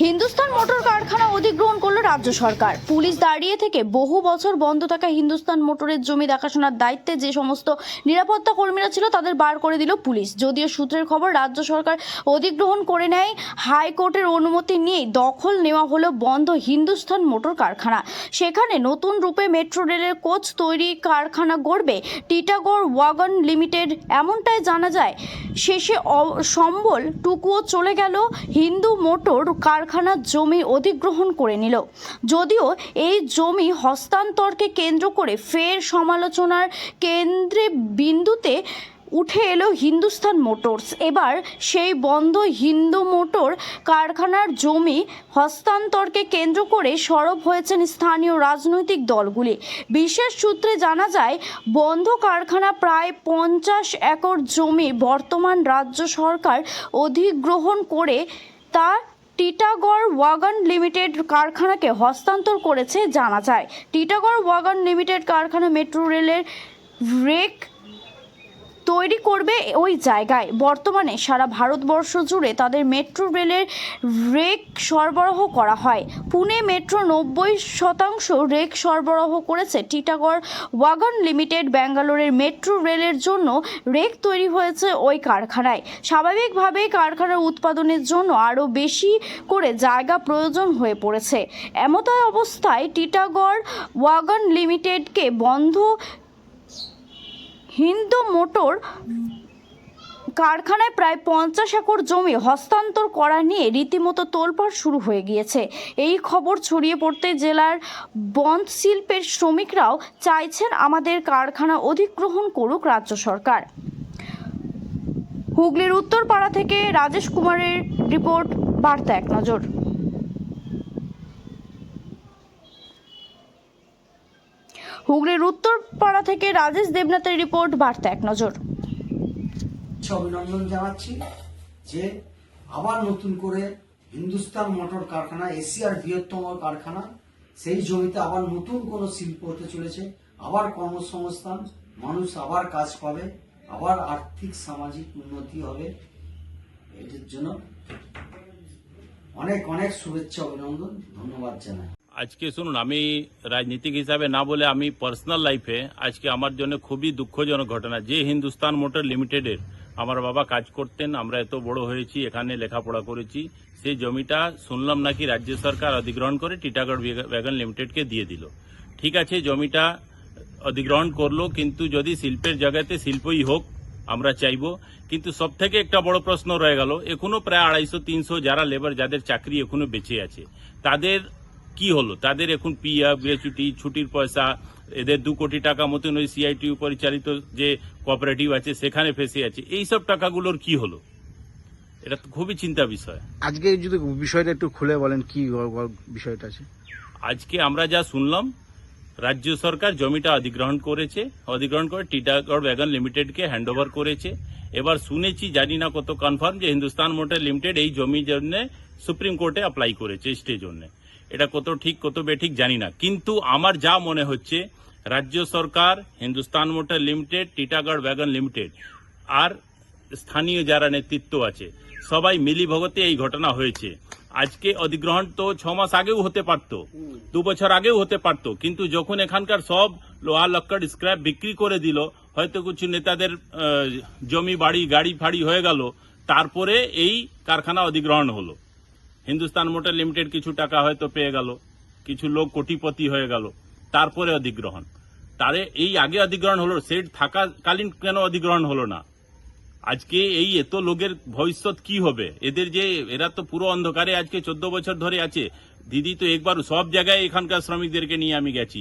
Hindustan motor কারখানা অধিগ্রহণ করল রাজ্য সরকার। পুলিশ দাঁড়িয়ে থেকে বহু বছর বন্ধ থাকা হিন্দুস্তান মোটরের জমি দেখাশোনার দায়িত্বে যে সমস্ত নিরাপত্তা কর্মীরা ছিল তাদের বার করে দিল পুলিশ। যদিও সূত্রের খবর, রাজ্য সরকার অধিগ্রহণ করে নেয়, হাইকোর্টের অনুমতি নিয়েই দখল নেওয়া হলো বন্ধ হিন্দুস্তান মোটর কারখানা। সেখানে নতুন রূপে মেট্রো রেলের কোচ তৈরি কারখানা গড়বে টিটাগড় ওয়াগন লিমিটেড। এমনটাই জানা যায়, শেষে সম্বল টুকুও চলে গেল হিন্দু মোটর কারখানার জমি অধিগ্রহণ করে নিল। যদিও এই জমি হস্তান্তরকে কেন্দ্র করে ফের সমালোচনার কেন্দ্রে বিন্দুতে উঠে এলো হিন্দুস্তান মোটরস। এবার সেই বন্ধ হিন্দু মোটর কারখানার জমি হস্তান্তরকে কেন্দ্র করে সরব হয়েছেন স্থানীয় রাজনৈতিক দলগুলি। বিশেষ সূত্রে জানা যায়, বন্ধ কারখানা প্রায় পঞ্চাশ একর জমি বর্তমান রাজ্য সরকার অধিগ্রহণ করে তা টিটাগড় ওয়াগন লিমিটেড কারখানাকে হস্তান্তর করেছে জানা যায়। টিটাগড় ওয়াগন লিমিটেড কারখানা মেট্রো রেলের রেক তৈরি করবে ওই জায়গায়। বর্তমানে সারা ভারতবর্ষ জুড়ে তাদের মেট্রো রেলের রেক সরবরাহ করা হয়। পুনে মেট্রো নব্বই শতাংশ রেক সরবরাহ করেছে। টিটাগড় ওয়াগন লিমিটেড ব্যাঙ্গালোরের মেট্রো রেলের জন্য রেক তৈরি হয়েছে ওই কারখানায়। স্বাভাবিকভাবেই কারখানার উৎপাদনের জন্য আরও বেশি করে জায়গা প্রয়োজন হয়ে পড়েছে। এমতায় অবস্থায় টিটাগড় ওয়াগন লিমিটেডকে বন্ধ হিন্দু মোটর কারখানায় প্রায় পঞ্চাশ একর জমি হস্তান্তর করা নিয়ে রীতিমতো তোলপাড় শুরু হয়ে গিয়েছে। এই খবর ছড়িয়ে পড়তে জেলার বন্ধ শিল্পের শ্রমিকরাও চাইছেন আমাদের কারখানা অধিগ্রহণ করুক রাজ্য সরকার। হুগলির উত্তরপাড়া থেকে রাজেশ কুমারের রিপোর্ট, বার্তা এক নজর। হুগলির উত্তরপাড়া থেকে রাজেশ দেবনাথের রিপোর্ট, বার্তা এক নজর। অভিনন্দন জানাচ্ছি যে আবার নতুন করে হিন্দুস্তান মোটর কারখানা এশিয়ার বৃহত্তম কারখানা, সেই জমিতে আবার নতুন কোনো শিল্প হতে চলেছে। আবার কর্মসংস্থান, মানুষ আবার কাজ পাবে, আবার আর্থিক, সামাজিক উন্নতি হবে। এটির জন্য অনেক অনেক শুভেচ্ছা, অভিনন্দন, ধন্যবাদ জানাই। আজকে শুনুন, আমি রাজনীতিক হিসাবে না বলে আমি পার্সোনাল লাইফে আজকে আমার জন্য খুবই দুঃখজনক ঘটনা। যে হিন্দুস্তান মোটর লিমিটেডের আমার বাবা কাজ করতেন, আমরা এত বড় হয়েছি, এখানে লেখাপড়া করেছি, সেই জমিটা শুনলাম নাকি রাজ্য সরকার অধিগ্রহণ করে টিটাগড় ব্যাগন লিমিটেডকে দিয়ে দিল। ঠিক আছে, জমিটা অধিগ্রহণ করল, কিন্তু যদি শিল্পের জায়গাতে শিল্পই হোক, আমরা চাইব। কিন্তু সব থেকে একটা বড় প্রশ্ন রয়ে গেল, এখনও প্রায় আড়াইশো, তিনশো যারা লেবার যাদের চাকরি এখনও বেঁচে আছে, তাদের কি হলো? তাদের এখন পিএফ গ্র্যাচুইটি ছুটির পয়সা এদের দু কোটি টাকা মতন ওই সিআইটি পরিচালিত যে কোঅপারেটিভ আছে সেখানে ফেসে আছে। এই সব টাকাগুলোর কি হলো? এটা তো খুবই চিন্তা বিষয়। আজকে যদি বিষয়টা একটু খুলে বলেন কি বিষয়টা আছে? আজকে আমরা যা শুনলাম রাজ্য সরকার জমিটা অধিগ্রহণ করেছে। অধিগ্রহণ করে টিটাগড় ব্যাগন লিমিটেডকে হ্যান্ড ওভার করেছে। এবার শুনেছি জানি না কত কনফার্ম যে হিন্দুস্তান মোটর লিমিটেড এই জমির জন্য সুপ্রিম কোর্টে অ্যাপ্লাই করেছে স্টে জন্য। এটা কত ঠিক কত বেঠিক জানি না। কিন্তু আমার যা মনে হচ্ছে, রাজ্য সরকার, Hindustan motor limited, Titagarh wagon limited আর স্থানীয় যারা নেতৃত্ব আছে, সবাই মিলি ভগতে এই ঘটনা হয়েছে। আজকে অধিগ্রহণ তো ছ মাস আগেও হতে পারতো, দু বছর আগেও হতে পারতো, কিন্তু যখন এখানকার সব লোহা লক্কড় স্ক্র্যাপ বিক্রি করে দিল, হয়তো কিছু নেতাদের জমি বাড়ি, গাড়ি ফাড়ি হয়ে গেল, তারপরে এই কারখানা অধিগ্রহণ হলো। হিন্দুস্তান মোটর লিমিটেড কিছু টাকা হয়তো পেয়ে গেল, কিছু লোক কোটিপতি হয়ে গেল, তারপরে অধিগ্রহণ। তারে এই আগে অধিগ্রহণ হলো সেট থাকাকালীন কেন অধিগ্রহণ হলো না? আজকে এই এত লোকের ভবিষ্যৎ কি হবে? এদের যে, এরা তো পুরো অন্ধকারে আজকে চোদ্দ বছর ধরে আছে। দিদি তো একবার সব জায়গায় এখানকার শ্রমিকদেরকে নিয়ে আমি গেছি।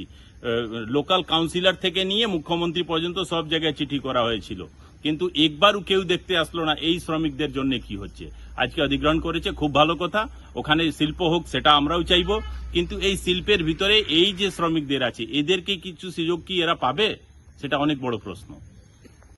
লোকাল কাউন্সিলর থেকে নিয়ে মুখ্যমন্ত্রী পর্যন্ত সব জায়গায় চিঠি করা হয়েছিল। কিন্তু একবারও কেউ দেখতে আসলো না এই শ্রমিকদের জন্য কি হচ্ছে। আজকে অধিগ্রহণ করেছে, খুব ভালো কথা। ওখানে শিল্প হোক, সেটা আমরাও চাইব। কিন্তু এই শিল্পের ভিতরে এই যে শ্রমিকদের আছে, এদেরকে কিছু সুযোগ কি এরা পাবে? সেটা অনেক বড় প্রশ্ন।